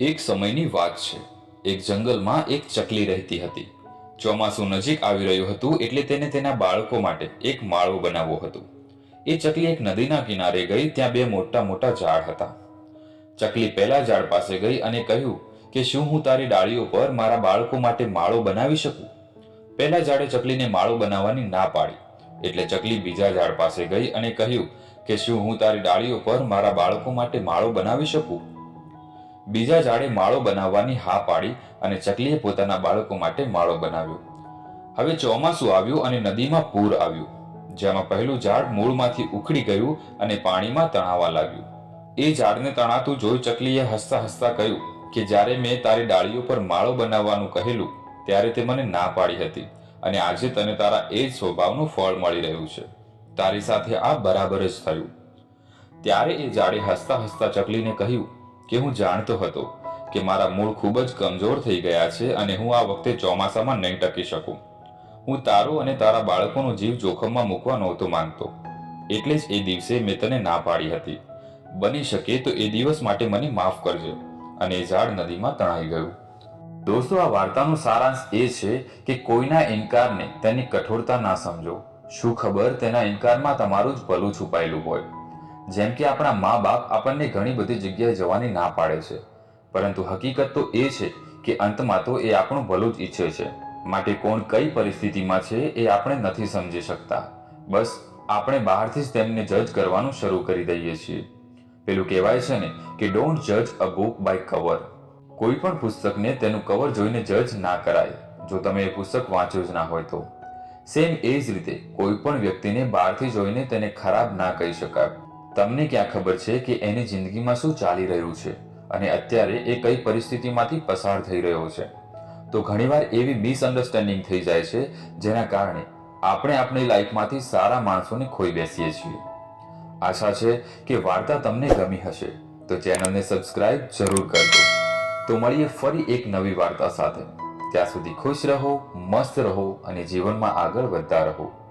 એક સમયની વાત છે. એક જંગલમાં એક ચકલી રહેતી હતી. ચોમાસું નજીક આવી રહ્યું હતું એટલે તેને તેના બાળકો માટે એક માળો બનાવવો હતો. એ ચકલી એક નદીના કિનારે ગઈ ત્યાં બે મોટા મોટા ઝાડ હતા. ચકલી પહેલા ઝાડ પાસે ગઈ અને કહ્યું કે શું હું તારી ડાળીઓ પર મારા બાળકો માટે માળો બનાવી શકું? પહેલા ઝાડે ચકલીને માળો બનાવવાની ના પાડી. એટલે ચકલી બીજા ઝાડ પાસે ગઈ અને કહ્યું કે શું હું તારી ડાળીઓ પર મારા બાળકો માટે માળો બનાવી શકું? બીજા ઝાડે માળો બનાવવાની હા પાડી અને ચકલીએ પોતાના બાળકો માટે માળો બનાવ્યો. હવે ચોમાસું આવ્યું અને નદીમાં પૂર આવ્યું. જેમાં પહેલું ઝાડ મૂળમાંથી ઉખડી ગયું અને પાણીમાં તણાવા લાગ્યું. એ ઝાડને તણાતું જોઈ ચકલીએ હસતા હસતા કહ્યું કે, જ્યારે મેં તારી ડાળીઓ પર માળો બનાવવાનું કહેલું, ત્યારે તે મને ના પાડી હતી અને આજે તને તારા એ જ સ્વભાવનું ફળ મળી રહ્યું છે. તારી સાથે આ બરાબર જ થયું. ત્યારે એ ઝાડે હસતા હસતા ચકલીને કહ્યું કે હું જાણતો હતો કે મારા મૂળ ખૂબ જ કમજોર થઈ ગયા છે અને હું આ વખતે ચોમાસામાં નહીં ટકી શકું. હું તારો અને તારા બાળકોનો જીવ જોખમમાં મૂકવા નહોતો માંગતો. એટલે જ એ દિવસે મેં તને ના પાડી હતી. બની શકે તો એ દિવસ માટે મને માફ કરજે અને એ ઝાડ નદીમાં તણાઈ ગયું. દોસ્તો, આ વાર્તાનો સારાંશ એ છે કે કોઈના ઇનકારને તેની કઠોરતા ના સમજો. શું ખબર તેના ઇનકારમાં તમારું જ ભલું છુપાયેલું હોય? જેમ કે આપણા મા બાપ આપણને ઘણી બધી જગ્યાએ જવાની ના પાડે છે. પરંતુ હકીકત તો એ છે કે અંતમાં તો એ આપણું ભલું જ ઈચ્છે છે. માટે કોણ કઈ પરિસ્થિતિમાં છે એ આપણે નથી સમજી શકતા. બસ, આપણે બહારથી જ તેમને જજ કરવાનું શરૂ કરી દઈએ છીએ. પેલું કહેવાય છે ને કે ડોન્ટ જજ અ બુક બાય કવર કોઈ પણ પુસ્તકને તેનું કવર જોઈને જજ ના કરાય, જો તમે એ પુસ્તક વાંચ્યું જ ના હોય તો. સેમ એ જ રીતે કોઈ પણ વ્યક્તિને બહારથી જોઈને તેને ખરાબ ના કહી શકાય. તમને ક્યાં ખબર છે કે એની જિંદગીમાં શું ચાલી રહ્યું છે? અને અત્યારે એ કઈ પરિસ્થિતિમાંથી પસાર થઈ રહ્યો છે? તો ઘણીવાર એવી મિસઅન્ડરસ્ટેન્ડિંગ થઈ જાય છે, જેના કારણે આપણે આપણી લાઈફમાંથી સારા માણસોને ખોઈ બેસીએ છીએ. આશા છે કે વાર્તા તમને ગમી હશે. તો ચેનલને સબસ્ક્રાઇબ જરૂર કરજો. તો મળીએ ફરી એક નવી વાર્તા સાથે. ત્યાં સુધી ખુશ રહો, મસ્ત રહો અને જીવનમાં આગળ વધતા રહો.